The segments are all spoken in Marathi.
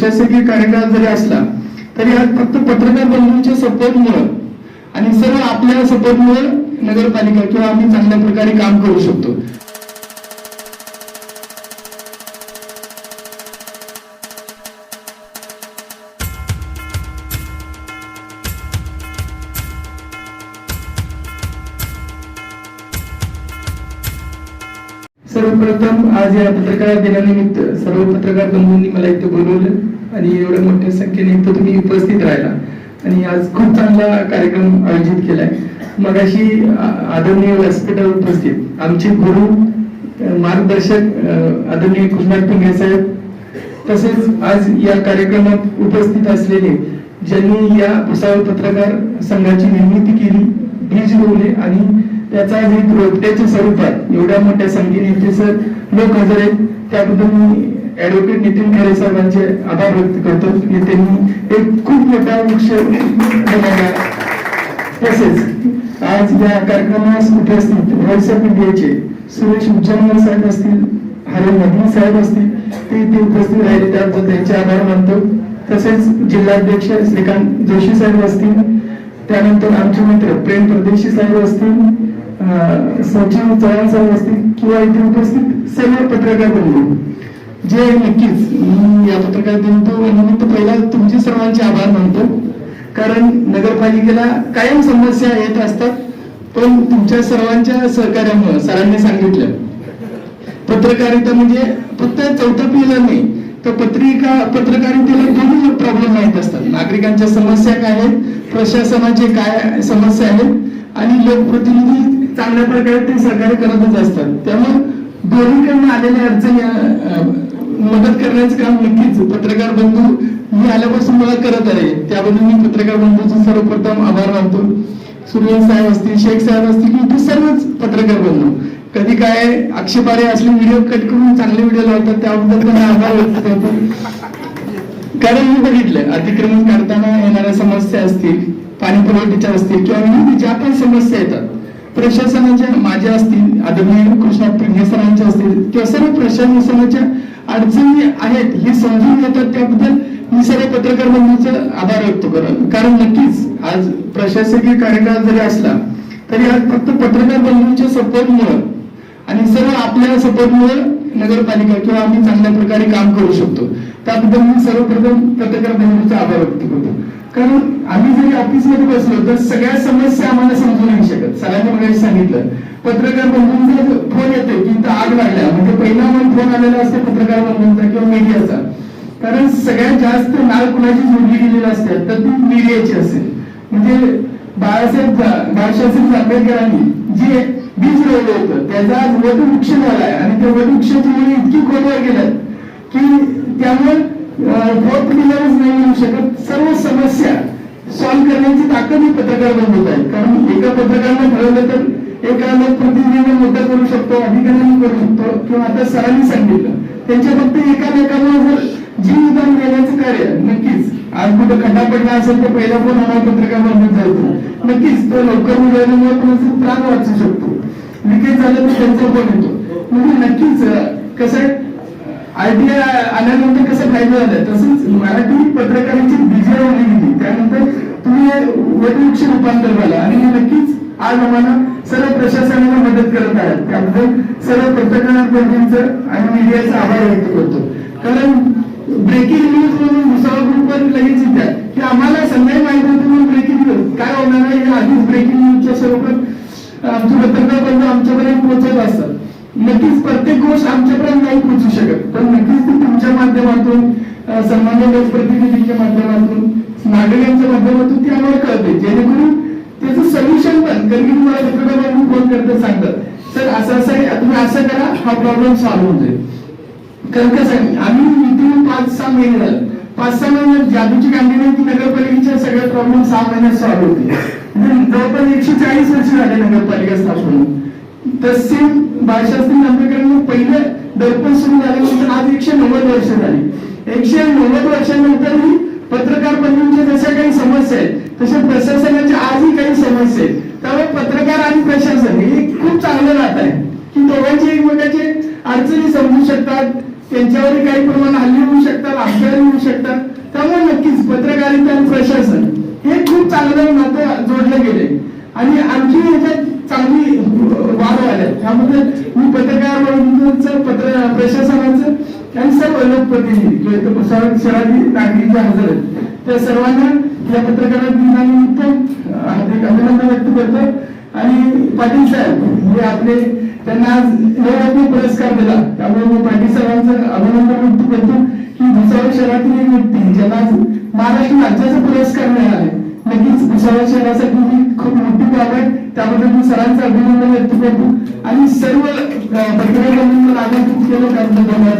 प्रशासकीय कार्यकाळ जरी असला तरी आज फक्त पत्रकार बंधूंच्या सपोर्टमुळं आणि सर्व आपल्या सपोर्टमुळे नगरपालिका किंवा आम्ही चांगल्या प्रकारे काम करू शकतो. सर्वप्रथम आज या पत्रकार दिनानिमित्त सर्व पत्रकार बंधूंनी मला इथे बोलवलं आणि एवढ्या मोठ्या संख्येने इथं तुम्ही उपस्थित राहिला. आणि आज खूप चांगला कार्यक्रम आयोजित केलाय. मग अशी आदरणीय व्यासपीठावर उपस्थित आमचे गुरु मार्गदर्शक आदरणीय कृष्णात पिंगे साहेब तसेच आज या कार्यक्रमात उपस्थित असलेले ज्यांनी या भुसावळ पत्रकार संघाची निर्मिती केली बीज रोवले आणि त्याचा आज रोपट्याचे स्वरूप आहे. एवढ्या मोठ्या संख्येने इथे सर लोक हजर आहेत त्याबद्दल मी ऍडव्होकेट नितीन खरे साहेबांचे आभार व्यक्त करतो. की त्यांनी एक खूप मोठा वृक्ष तसेच आज या कार्यक्रमास कुठे असतील व्हॉइस ऑफ इंडियाचे सुरेश उच्चांवर साहेब असतील हरे नदी साहेब असतील ते इथे उपस्थित राहिले त्याबद्दल त्यांचे आभार मानतो. तसेच जिल्हाध्यक्ष श्रीकांत जोशी साहेब असतील. त्यानंतर आमचे मित्र प्रेम परदेशी साहेब असतील. सचिन चव्हाण साहेब असतील किंवा इथे उपस्थित सर्व पत्रकार बंधू जे नक्कीच. मी या पत्रकार बंधू निमित्त पहिला तुमचे सर्वांचे आभार मानतो. कारण नगरपालिकेला कायम समस्या येत असतात पण तुमच्या सर्वांच्या सहकार्यामुळे सरांनी सांगितलं. पत्रकारिता म्हणजे फक्त चौथं पिला नाही तर पत्रिका पत्रकारितेला दोन्ही प्रॉब्लेम माहीत असतात. नागरिकांच्या समस्या काय आहेत प्रशासनाचे काय समस्या आहेत आणि लोकप्रतिनिधी चांगल्या प्रकारे ते सहकार्य करतच असतात. त्यामुळे दोन्हीकडनं आलेल्या अडचणी मदत करण्याचं काम नक्कीच पत्रकार बंधू मी आल्यापासून मला करत आहे. त्याबद्दल मी पत्रकार बंधूचे सर्वप्रथम आभार मानतो. सुरेश साहेब असतील शेख साहेब असतील की इथे सर्वच पत्रकार बंधू. कधी काय आक्षेपारे असले व्हिडिओ कट करून चांगले व्हिडिओ लावतात त्याबद्दल त्यांना आभार व्यक्त करतो. कारण मी बघितलं अतिक्रमण करताना येणाऱ्या समस्या असतील पाणी पुरवठ्याच्या असतील किंवा विविध ज्या पण समस्या येतात प्रशासनाच्या माझ्या असतील आदरणीय कृष्णा पिंगे सरांच्या असतील किंवा सर्व प्रशासनाच्या अडचणी आहेत हे समजून घेतात. त्याबद्दल मी सर्व पत्रकार बंधूंचा आभार व्यक्त करत. कारण नक्कीच आज प्रशासकीय कार्यकाळ जरी असला तरी आज फक्त पत्रकार बंधूंच्या सपोर्टमुळं आणि सर्व आपल्या सपोर्टमुळे नगरपालिका किंवा आम्ही चांगल्या प्रकारे काम करू शकतो. त्याबद्दल मी सर्वप्रथम पत्रकार बंधूंचा आभार व्यक्त करतो. कारण आम्ही जरी ऑफिसमध्ये बसलो तर सगळ्या समस्या आम्हाला समजू नाही शकत. सगळ्यांनी मला सांगितलं. पत्रकार बंधूंचा फोन येतो की इथं आग लागल्या म्हणजे पहिला मला फोन आलेला असतो पत्रकार बंधूंचा किंवा मीडियाचा कारण सगळ्यात जास्त नाळ कुणाची जोडली गेलेली असते तर ती मीडियाची असेल. म्हणजे बाळासाहेब जा- बाळासाहेब आंबेडकरांनी जे बीज रोवलं होतं त्याचा आज वटवृक्ष झालाय. आणि त्या वटवृक्षाची मुळे इतकी खोलवर गेल्यात की त्यामुळे भोट दिल्याच नाही म्हणू शकत. सर्व समस्या करण्याची ताकद ही पत्रकार बनवत आहे कारण एका पत्रकारानं ठरवलं तर एका लोकप्रतिनिधीने मुद्दा करू शकतो अधिकाऱ्यांनी करू शकतो किंवा आता सरांनी सांगितलं. त्यांच्या फक्त एका एकामेकांना जर जीव जीवदान देण्याचं कार्य नक्कीच. आज कुठं खड्डा पडला असेल तर पहिला फोन आम्हाला पत्रकार बनवून जातो नक्कीच तो लवकर उजळल्यामुळे कोणाचा प्राण वाचू शकतो. लिकेज झालं तर त्यांचा फोन येतो. म्हणजे नक्कीच कसं आयडिया आल्यानंतर कसं फायदा झाला तसंच मराठी पत्रकारांची विजय होणे गेली. त्यानंतर तुम्ही वटवृक्ष रूपांतर झाला. आणि हे नक्कीच आज आम्हाला सर्व प्रशासनाला मदत करत आहेत. त्याबद्दल सर्व पत्रकारांपर्यंत आणि मीडियाचा आभार व्यक्त करतो. कारण ब्रेकिंग न्यूज म्हणून भुसावळ ग्रुपवर लगेच येतात. की आम्हाला संध्याकाळी माहिती म्हणून ब्रेकिंग न्यूज काय होणार आहे? हे आधीच ब्रेकिंग न्यूजच्या स्वरूपात आमचे पत्रकार बंधू आमच्यापर्यंत पोहोचत असतात नक्कीच प्रत्येक गोष्ट आमच्यापर्यंत नाही पोहोचू शकत. पण नक्कीच ती तुमच्या माध्यमातून सन्मान्य लोकप्रतिनिधींच्या माध्यमातून नागरिकांच्या माध्यमातून ती आम्हाला कळते. जेणेकरून त्याचं सोल्युशन पण कधी तुम्हाला पत्रकार फोन करतात सांगतात. सर असं असं आहे तुम्ही असं करा हा प्रॉब्लेम सॉल्व्ह होतोय कारण कसं आहे आम्ही इथून पाच सहा महिने झाले. पाच सहा महिन्यात जादूची गांधी नाही नगरपालिकेच्या सगळ्या प्रॉब्लेम सहा महिन्यात सॉल्व्ह होते. जवळपास एकशे चाळीस वर्ष झाले नगरपालिका स्थापन तसे बाळशास्त्री आंबेडकरांनी पहिलं दर्पण सुरू झाल्यानंतर आज एकशे नव्वद वर्ष झाली. एकशे नव्वद वर्षानंतरही पत्रकार बंधूंच्या जशा काही समस्या आहेत तशा प्रशासनाच्या आजही काही समस्या आहेत. त्यामुळे पत्रकार आणि प्रशासन हे खूप चांगलं नातं आहे. की दोघांचे एकमेकाचे अडचणी समजू शकतात त्यांच्यावर काही प्रमाण हल्ले होऊ शकतात अपघात होऊ शकतात. त्यामुळे नक्कीच पत्रकारिता आणि प्रशासन हे खूप चांगलं नातं जोडलं गेले आणि आणखी याच्यात चांगली वाढ आल्या त्यामध्ये मी पत्रकार बंधूंचं पत्र प्रशासनाचं आणि सर्व लोकप्रतिनिधी किंवा इथं शहर- शहरातील नागरिक जे हजर आहेत त्या सर्वांना या पत्रकार दिनानिमित्त हार्दिक अभिनंदन व्यक्त करतो. आणि पाटील साहेब हे आपले त्यांना आज पुरस्कार दिला. त्यामुळे मी पाटील साहेबांचं अभिनंदन व्यक्त करतो. की भुसावळ शहरातील एक व्यक्ती ज्यांना महाराष्ट्र राज्याचा पुरस्कार मिळाला आहे नक्कीच भुसावळ शहरासाठी ही खूप मोठी बाब आहे. त्याबद्दल मी सरांचं अभिनंदन व्यक्त करतो. आणि सर्व प्रक्रिया केलं. धन्यवाद.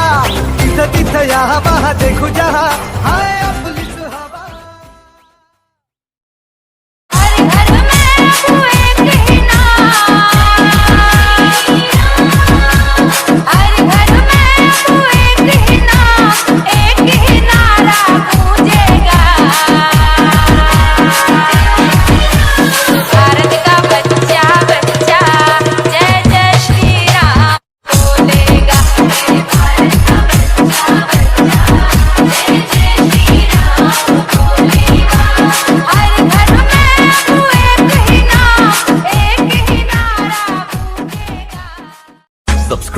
तिथं तिथं या हवा देखू जहा हाय!